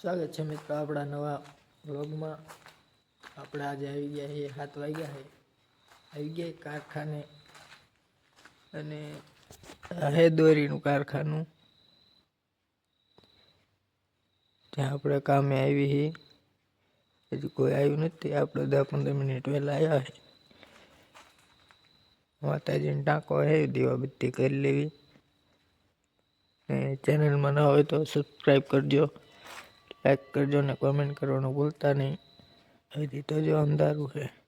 સ્વાગત છે મિત્રો આપણા નવા વ્લોગમાં. આપણે આજે આવી ગયા છીએ, સાત વાગ્યા છે. આવી ગયા કારખાને અને હે દોરીનું કારખાનું. ત્યાં આપણે કામે આવી છીએ. હજી કોઈ આવ્યું નથી. આપણે દસ પંદર મિનિટ વહેલા આવ્યા છે. માતાજીને ટાંકો છે દીવાબત્તી કરી લેવી. ચેનલમાં ન હોય તો સબસ્ક્રાઈબ કરજો. લાઈક કરજો ને કોમેન્ટ કરવાનું ભૂલતા નહીં. હજી તો જો અંધારું છે.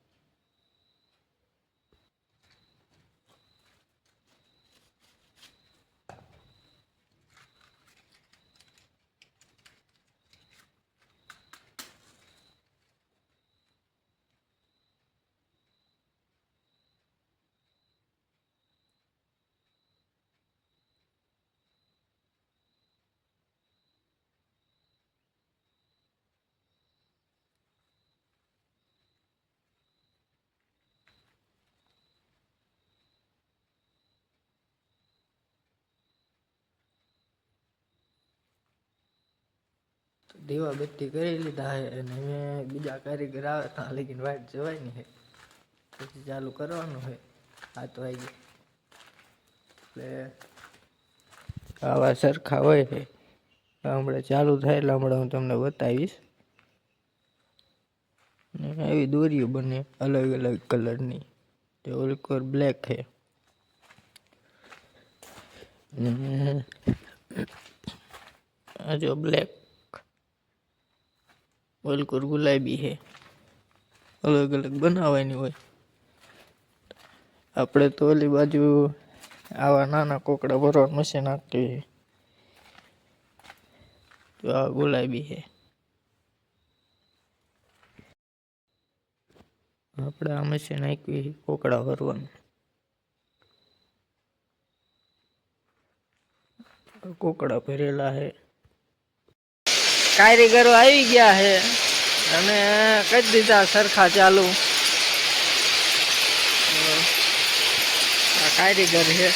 તો દીવાબત્તી કરી લીધા છે અને મેં બીજા કારીગર આવે ત્યાં લગીને વાટ જવાની છે પછી ચાલુ કરવાનું છે હાથ વાગે એટલે આવા સરખા હોય છે હમણાં ચાલુ થાય એટલે હમણાં હું તમને બતાવીશ. એવી આવી દોરીઓ બને અલગ અલગ કલરની. તે ઓલકોર બ્લેક છે આ જો બ્લેક ઓલકોર ગુલાબી છે અલગ અલગ બનાવવાની હોય. આપણે તો ઓલી બાજુ આવા નાના કોકડા ભરવાનું મશીન આપતી તો આ ગુલાબી છે આપણે આ મશીન નાખવી કોકડા ભરવાનું. કોકડા ભરેલા છે કારીગરો આવી ગયા છે. અને કરી દીધા સરખા ચાલુ. કારીગર છે.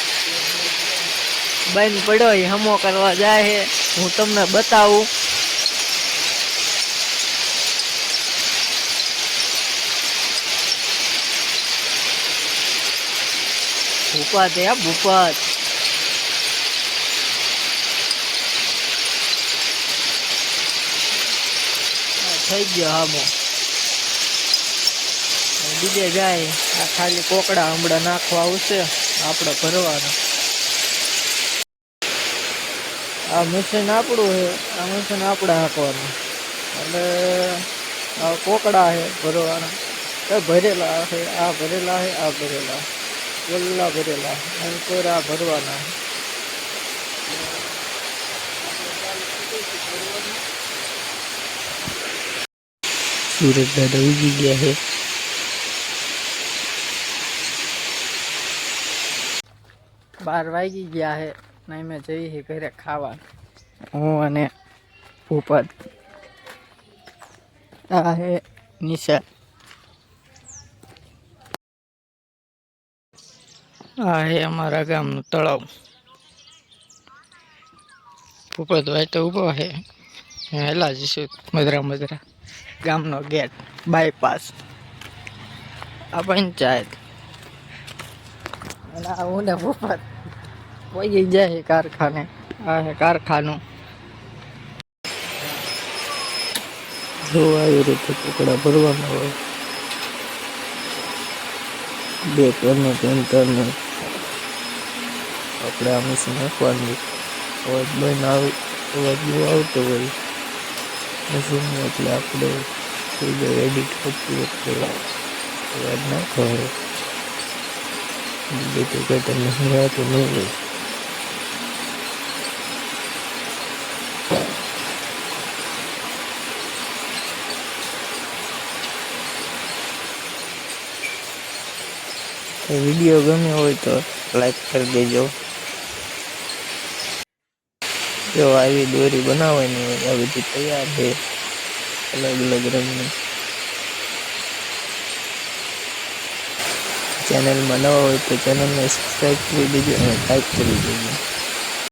બંધ પડ્યો એ હમો કરવા જાય છે. હું તમને બતાવું. ભૂપત હે ભૂપત આ થઈ ગયો હામો. બીજે જાય આ ખાલી કોકડા હમણાં નાખવા આવશે, આપણે ભરવાના. આ મશીન આપણું છે, આ મશીન આપણે હાંકવાનું. એટલે આ કોકડા છે, ભરવાના. એ ભરેલા છે, આ ભરેલા છે, આ ભરેલા. ગલ્લા ભરેલા, એમ કોરા ભરવાના. સુરત દાદા ઉગી ગયા છે બાર વાગી ગયા છે નહીં મેં જઈ હે ઘરે ખાવા. હું અને ભૂપત આ હે નિશા. આ હે અમારા ગામનું તળાવ. ભૂપતભાઈ તો ઊભો છે હેલા જઈશું. મધરા મધરા. ગામનો ગેટ બાયપાસ આ પંચાયત. ને ભૂપત પહોંચી જાય કારખાને. આ કારખાનું. જો આવી રીતે ટુકડા ભરવાના હોય. બે ટનનું ત્રણ ટનનું આપણે આ મશીન નાખવાનું. અવાજ બંધ આવે, અવાજ બહુ આવતો હોય. મશીનનું એટલે આપણે વીડિયો એડિટ કરતી વખતે યાદ ના કરે બીજું તો કંઈ તમને સમજાતું નહીં હોય. વીડિયો ગમ્યો હોય તો લાઈક કરી દેજો. જો આવી દોરી બનાવવાની હોય આ બધી તૈયાર છે. અલગ અલગ રંગની. ચેનલમાં નવા હોય તો ચેનલને સબસ્ક્રાઈબ કરી દેજો અને લાઈક કરી દેજો.